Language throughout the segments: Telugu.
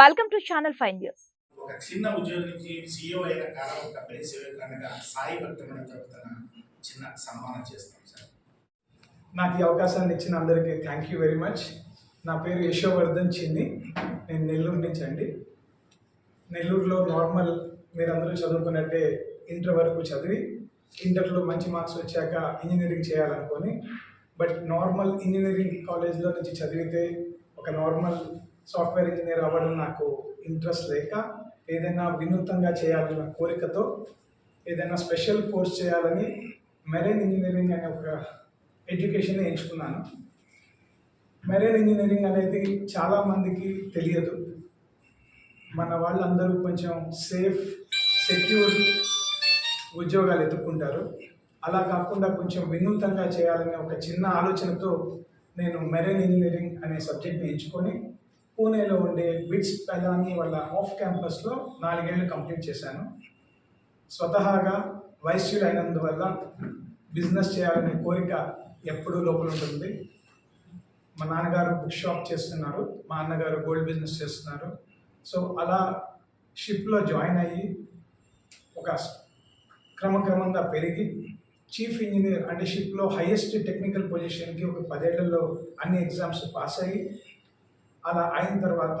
Welcome to channel five news ఒక చిన్న ఉద్యోగి నుంచి సీఈఓ అయిన కాలం ఒక పెళ్ళి సేవకునిగా సాయి భక్తమైన తరపున చిన్న సన్మానం చేస్తాం సార్. నాకు ఈ అవకాశాన్ని ఇచ్చిన అందరికీ థ్యాంక్ యూ వెరీ మచ్ నా పేరు యశోవర్ధన్ చిన్ని. నేను నెల్లూరు నుంచి అండి. నెల్లూరులో నార్మల్ మీరందరూ చదువుకున్నట్టే ఇంటర్ వరకు చదివి ఇంటర్లో మంచి మార్క్స్ వచ్చాక ఇంజనీరింగ్ చేయాలనుకొని బట్ నార్మల్ ఇంజనీరింగ్ కాలేజ్లో నుంచి చదివితే ఒక నార్మల్ సాఫ్ట్వేర్ ఇంజనీర్ అవ్వడం నాకు ఇంట్రెస్ట్ లేక ఏదైనా వినూత్నంగా చేయాలన్న కోరికతో ఏదైనా స్పెషల్ కోర్స్ చేయాలని మెరైన్ ఇంజనీరింగ్ అనే ఒక ఎడ్యుకేషన్ ఎంచుకున్నాను. మెరైన్ ఇంజనీరింగ్ అనేది చాలామందికి తెలియదు. మన వాళ్ళందరూ కొంచెం సేఫ్ సెక్యూర్ ఉద్యోగాలు ఎత్తుక్కుంటారు అలా కాకుండా కొంచెం వినూతంగా చేయాలనే ఒక చిన్న ఆలోచనతో నేను మెరైన్ ఇంజనీరింగ్ అనే సబ్జెక్ట్ని ఎంచుకొని పూణేలో ఉండే బిట్స్ పెలాని వాళ్ళ ఆఫ్ క్యాంపస్లో నాలుగేళ్ళు కంప్లీట్ చేశాను. స్వతహాగా వైశ్యుడు అయినందువల్ల బిజినెస్ చేయాలనే కోరిక ఎప్పుడూ లోపల ఉంటుంది. మా నాన్నగారు బుక్ షాప్ చేస్తున్నారు మా అన్నగారు గోల్డ్ బిజినెస్ చేస్తున్నారు. సో అలా షిప్లో జాయిన్ అయ్యి ఒక క్రమక్రమంగా పెరిగి చీఫ్ ఇంజనీర్ అంటే షిప్లో హైయెస్ట్ టెక్నికల్ పొజిషన్కి ఒక పదేళ్ళలో అన్ని ఎగ్జామ్స్ పాస్ అయ్యి అలా అయిన తర్వాత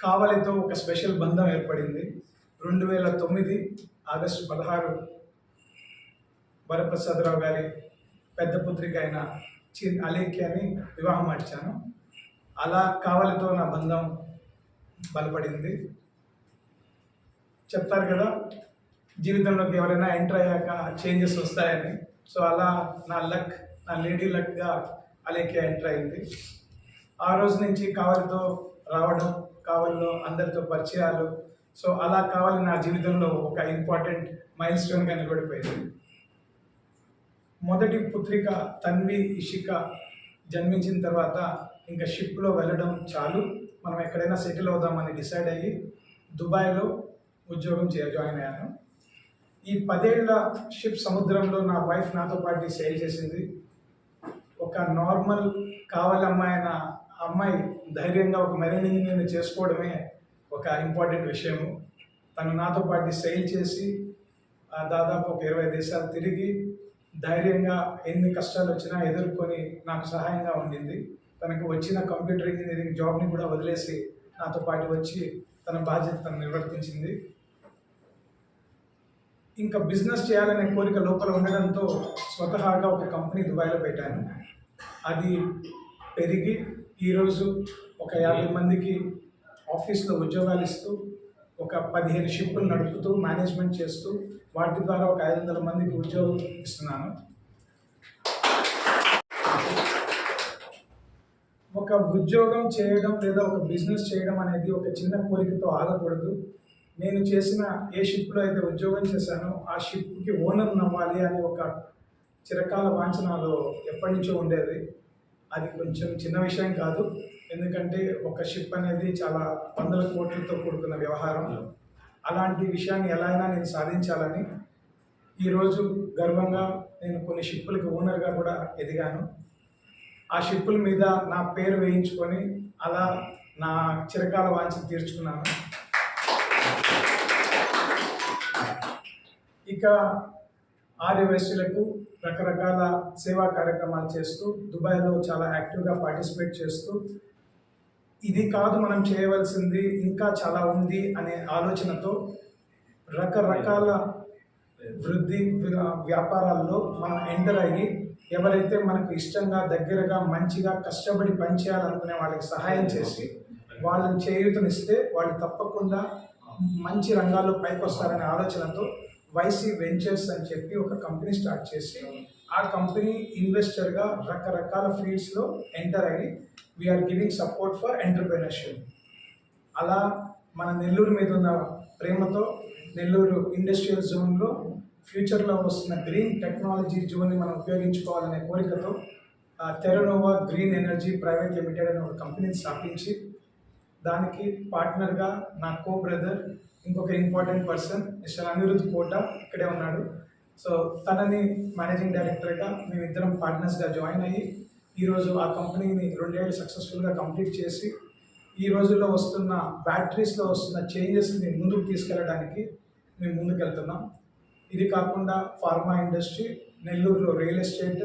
కావలితో ఒక స్పెషల్ బంధం ఏర్పడింది. రెండు వేల తొమ్మిది ఆగస్టు పదహారు వరప్రసాదరావు గారి పెద్ద పుత్రిక అయిన చి అలేఖ్యని వివాహం మార్చాను. అలా కావలితో నా బంధం బలపడింది. చెప్తారు కదా జీవితంలోకి ఎవరైనా ఎంటర్ అయ్యాక చేంజెస్ వస్తాయని. సో అలా నా లక్ నా లేడీ లక్గా అలేఖ్య ఎంటర్ అయింది. ఆ రోజు నుంచి కావలితో రావడం కావలిలో అందరితో పరిచయాలు. సో అలా కావాలి నా జీవితంలో ఒక ఇంపార్టెంట్ మైల్ స్టోన్గా నిలబడిపోయింది మొదటి పుత్రిక తన్వి ఇషిక జన్మించిన తర్వాత ఇంకా షిప్లో వెళ్ళడం చాలు. మనం ఎక్కడైనా సెటిల్ అవుదామని డిసైడ్ అయ్యి దుబాయ్లో ఉద్యోగం చే జాయిన్ అయ్యాను. ఈ పదేళ్ళ షిప్ సముద్రంలో నా వైఫ్ నాతో పాటు సేల్ చేసింది. ఒక నార్మల్ కావాలి అమ్మాయి అయిన అమ్మాయి ధైర్యంగా ఒక మెరైన్ ఇంజనీర్ని చేసుకోవడమే ఒక ఇంపార్టెంట్ విషయము. తను నాతో పాటు సెయిల్ చేసి ఆ, దాదాపు ఒక ఇరవై దేశాలు తిరిగి ధైర్యంగా ఎన్ని కష్టాలు వచ్చినా ఎదుర్కొని నాకు సహాయంగా ఉండింది. తనకు వచ్చిన కంప్యూటర్ ఇంజనీరింగ్ జాబ్ని కూడా వదిలేసి నాతో పాటు వచ్చి తన బాధ్యత తను నిర్వర్తించింది. ఇంకా బిజినెస్ చేయాలనే కోరిక లోపల ఉండడంతో స్వతహాగా ఒక కంపెనీ దుబాయ్లో పెట్టాను. అది పెరిగి ఈరోజు ఒక యాభై మందికి ఆఫీస్లో ఉద్యోగాలు ఇస్తూ ఒక పదిహేను షిప్పులు నడుపుతూ మేనేజ్మెంట్ చేస్తూ వాటి ద్వారా ఒక ఐదు వందల మందికి ఉద్యోగం ఇస్తున్నాను. ఒక ఉద్యోగం చేయడం లేదా ఒక బిజినెస్ చేయడం అనేది ఒక చిన్న కోరికతో ఆగకూడదు. నేను చేసిన ఏ షిప్లో అయితే ఉద్యోగం చేశానో ఆ షిప్కి ఓనర్ నవ్వాలి అని ఒక చిరకాల వాంఛనాలు ఎప్పటి నుంచో ఉండేది. అది కొంచెం చిన్న విషయం కాదు. ఎందుకంటే ఒక షిప్ అనేది చాలా వందల కోట్లతో కూడుకున్న వ్యవహారం. అలాంటి విషయాన్ని ఎలా అయినా నేను సాధించాలని ఈరోజు గర్వంగా నేను కొన్ని షిప్పులకు ఓనర్గా కూడా ఎదిగాను. ఆ షిప్పుల మీద నా పేరు వేయించుకొని అలా నా చిరకాల వాంఛ తీర్చుకున్నాను. ఇక ఆర్యవైశ్యులకు రకరకాల సేవా కార్యక్రమాలు చేస్తూ దుబాయ్లో చాలా యాక్టివ్గా పార్టిసిపేట్ చేస్తూ ఇది కాదు మనం చేయవలసింది ఇంకా చాలా ఉంది అనే ఆలోచనతో రకరకాల వృద్ధి వ్యాపారాల్లో మనం ఎంటర్ అయ్యి ఎవరైతే మనకు ఇష్టంగా దగ్గరగా మంచిగా కష్టపడి పనిచేయాలనుకునే వాళ్ళకి సహాయం చేసి వాళ్ళని చేయూతనిస్తే వాళ్ళు తప్పకుండా మంచి రంగాల్లో పైకి వస్తారనే ఆలోచనతో వైసీ వెంచర్స్ అని చెప్పి ఒక కంపెనీ స్టార్ట్ చేసి ఆ కంపెనీ ఇన్వెస్టర్గా రకరకాల ఫీల్డ్స్లో ఎంటర్ అయ్యి we're giving support for entrepreneurship అలా మన నెల్లూరు మీద ఉన్న ప్రేమతో నెల్లూరు ఇండస్ట్రియల్ జోన్లో ఫ్యూచర్లో వస్తున్న గ్రీన్ టెక్నాలజీ జోన్ని మనం ఉపయోగించుకోవాలనే కోరికతో Terra Nova green energy private limited అనే ఒక కంపెనీని స్థాపించి దానికి పార్ట్నర్గా నా కో బ్రదర్ ఇంకొక important person mister Anirudh Kota ఇక్కడే ఉన్నాడు. సో తనని మేనేజింగ్ డైరెక్టర్గా మేమిద్దరం పార్ట్నర్స్గా జాయిన్ అయ్యి ఈరోజు ఆ కంపెనీని రెండేళ్ళు సక్సెస్ఫుల్గా కంప్లీట్ చేసి ఈ రోజుల్లో వస్తున్న బ్యాటరీస్లో వస్తున్న చేంజెస్ని ముందుకు తీసుకెళ్ళడానికి మేము ముందుకు వెళ్తున్నాం ఇది కాకుండా ఫార్మా ఇండస్ట్రీ నెల్లూరులో రియల్ ఎస్టేట్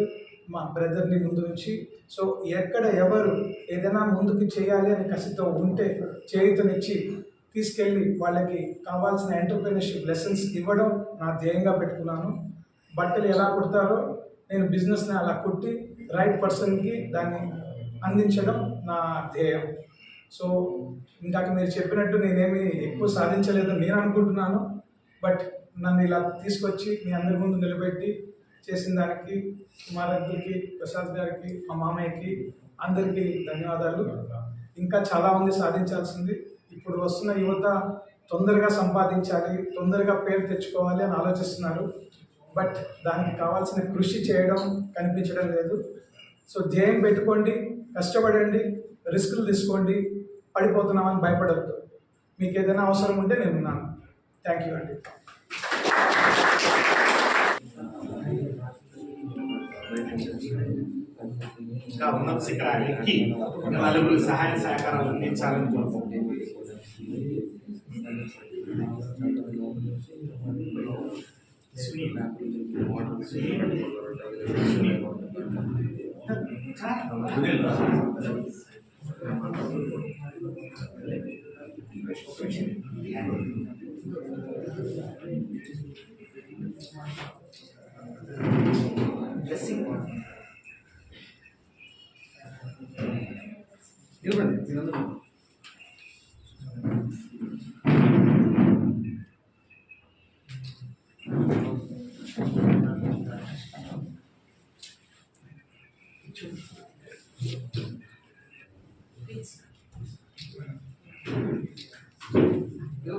మా బ్రదర్ని ముందు ఉంచి సో ఎక్కడ ఎవరు ఏదైనా ముందుకు చేయాలి అని కసితో ఉంటే చేయుతనిచ్చి తీసుకెళ్ళి వాళ్ళకి కావాల్సిన ఎంటర్ప్రినర్షిప్ లెసన్స్ ఇవ్వడం నా ధ్యేయంగా పెట్టుకున్నాను. బట్టలు ఎలా కుడతారో నేను బిజినెస్ని అలా కుట్టి రైట్ పర్సన్కి దాన్ని అందించడం నా ధ్యేయం. సో ఇందాక మీరు చెప్పినట్టు నేనేమి ఎక్కువ సాధించలేదని నేను అనుకుంటున్నాను. బట్ నన్ను ఇలా తీసుకొచ్చి మీ అందరి ముందు నిలబెట్టి చేసిన దానికి కుమార్ ప్రసాద్ గారికి మా మామయ్యకి అందరికీ ధన్యవాదాలు. ఇంకా చాలామంది సాధించాల్సింది ఇప్పుడు వస్తున్న యువత తొందరగా సంపాదించాలి తొందరగా పేరు తెచ్చుకోవాలి అని ఆలోచిస్తున్నారు. బట్ దానికి కావాల్సిన కృషి చేయడం కనిపించడం లేదు. సో ధ్యేయం పెట్టుకోండి కష్టపడండి రిస్కులు తీసుకోండి పడిపోతున్నామని భయపడద్దు. మీకు ఏదైనా అవసరం ఉంటే నేను ఉన్నాను. థ్యాంక్ యూ అండి. ఇంకా ఉన్నత శిఖరానికి నలుగురు సహాయ సహకారాలు అందించాలని కోరుకుంటున్నాను Quédate, quédate. Yo,